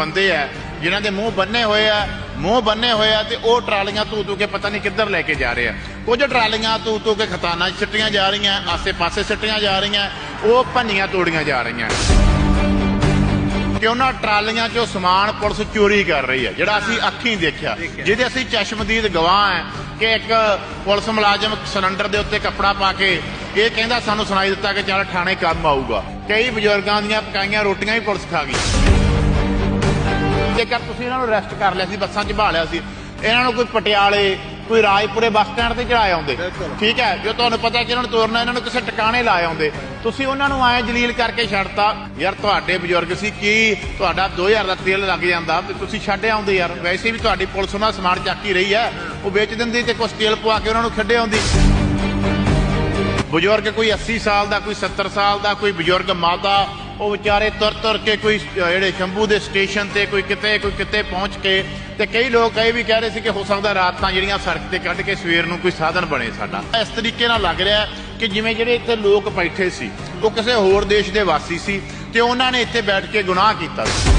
ਬੰਦੇ ਆ ਜਿਨ੍ਹਾਂ ਦੇ ਮੂੰਹ ਬੰਨੇ ਹੋਏ ਆ ਮੂੰਹ ਬੰਨੇ ਹੋਏ ਆ ਤੇ ਉਹ ਟਰਾਲੀਆਂ ਧੂ ਧੂ ਕੇ ਪਤਾ ਨਹੀਂ ਕਿੱਧਰ ਲੈ ਕੇ ਜਾ ਰਹੇ ਆ। ਕੁਝ ਟਰਾਲੀਆਂ ਧੂ ਧੂ ਕੇ ਖਤਾਨਾਂ 'ਚ ਸਿੱਟੀਆਂ ਜਾ ਰਹੀਆਂ ਆਸੇ-ਪਾਸੇ ਸਿੱਟੀਆਂ ਜਾ ਰਹੀਆਂ ਉਹ ਭੰਨੀਆਂ ਤੋੜੀਆਂ ਜਾ ਰਹੀਆਂ। ਕਿ ਉਹਨਾਂ ਟਰਾਲੀਆਂ 'ਚੋਂ ਸਮਾਨ ਪੁਲਿਸ ਚੋਰੀ ਕਰ ਰਹੀ ਹੈ ਜਿਹੜਾ ਅਸੀਂ ਅੱਖੀਂ ਦੇਖਿਆ। ਜਿਹਦੇ ਅਸੀਂ ਚਸ਼ਮਦੀਦ ਗਵਾਹ ਹੈ ਕਿ ਇੱਕ ਪੁਲਿਸ ਮੁਲਾਜ਼ਮ ਸਿਲੰਡਰ ਦੇ ਉੱਤੇ ਕੱਪੜਾ ਪਾ ਕੇ ਇਹ ਕਹਿੰਦਾ ਸਾਨੂੰ ਸੁਣਾਈ ਦਿੱਤਾ ਕਿ ਚੱਲ ਥਾਣੇ ਕੰਮ ਆਊਗਾ। ਕਈ ਬਜ਼ੁਰਗਾਂ ਦੀਆਂ ਪਕਾਈਆਂ ਰੋਟੀਆਂ ਵੀ ਪੁਲਿਸ ਖਾ ਗਈ। ਜੇਕਰ ਤੁਸੀਂ ਇਹਨਾਂ ਨੂੰ ਅਰੈਸਟ ਕਰ ਲਿਆ ਸੀ ਬੱਸਾਂ 'ਚ ਭਾਲਿਆ ਸੀ ਇਹਨਾਂ ਨੂੰ ਕੋਈ ਪਟਿਆਲੇ ਕੋਈ ਰਾਜਪੁਰੇ ਬੱਸ ਸਟੈਂਡ ਤੇ ਚੜਾਏ ਆਉਂਦੇ। ਠੀਕ ਹੈ ਜੋ ਤੁਹਾਨੂੰ ਪਤਾ ਕਿ ਇਹਨਾਂ ਨੂੰ ਤੋਰਨਾ ਇਹਨਾਂ ਨੂੰ ਕਿਸੇ ਟਿਕਾਣੇ ਲਾਏ ਆਉਂਦੇ। ਤੁਸੀਂ ਉਹਨਾਂ ਨੂੰ ਐ ਜਲੀਲ ਕਰਕੇ ਛੱਡਤਾ ਯਾਰ ਤੁਹਾਡੇ ਬਜ਼ੁਰਗ ਸੀ ਕੀ ਤੁਹਾਡਾ 2000 ਦਾ ਤੇਲ ਲੱਗ ਜਾਂਦਾ ਤੇ ਤੁਸੀਂ ਛੱਡ ਆਉਂਦੇ ਯਾਰ। ਵੈਸੇ ਵੀ ਤੁਹਾਡੀ ਪੁਲਿਸ ਉਹਨਾਂ ਸਮਾਨ ਚੱਕ ਰਹੀ ਹੈ। ਉਹ ਵੇਚ ਦਿੰਦੀ ਤੇ ਕੁਛ ਤੇਲ ਪਵਾ ਕੇ ਉਹਨਾਂ ਨੂੰ ਖੱਡੇ ਆਉਂਦੀ। ਬਜ਼ੁਰਗ ਕੋਈ 80 ਸਾਲ ਦਾ, ਕੋਈ 70 ਸਾਲ ਦਾ, ਕੋਈ ਬਜ਼ੁਰਗ ਮਾਤਾ, ਉਹ ਵਿਚਾਰੇ ਤੁਰ ਤੁਰ ਕੇ ਕੋਈ ਜਿਹੜੇ ਸ਼ੰਭੂ ਦੇ ਸਟੇਸ਼ਨ ਤੇ ਕੋਈ ਕਿਤੇ ਕੋਈ ਕਿਤੇ ਪਹੁੰਚ ਕੇ, ਤੇ ਕਈ ਲੋਕ ਇਹ ਵੀ ਕਹਿ ਰਹੇ ਸੀ ਕਿ ਹੋ ਸਕਦਾ ਰਾਤਾਂ ਜਿਹੜੀਆਂ ਸੜਕ ਤੇ ਕੱਢ ਕੇ ਸਵੇਰ ਨੂੰ ਕੋਈ ਸਾਧਨ ਬਣੇ ਸਾਡਾ। ਇਸ ਤਰੀਕੇ ਨਾਲ ਲੱਗ ਰਿਹਾ ਕਿ ਜਿਵੇਂ ਜਿਹੜੇ ਇੱਥੇ ਲੋਕ ਬੈਠੇ ਸੀ, ਉਹ ਕਿਸੇ ਹੋਰ ਦੇਸ਼ ਦੇ ਵਾਸੀ ਸੀ, ਤੇ ਉਹਨਾਂ ਨੇ ਇੱਥੇ ਬੈਠ ਕੇ ਗੁਨਾਹ ਕੀਤਾ ਸੀ।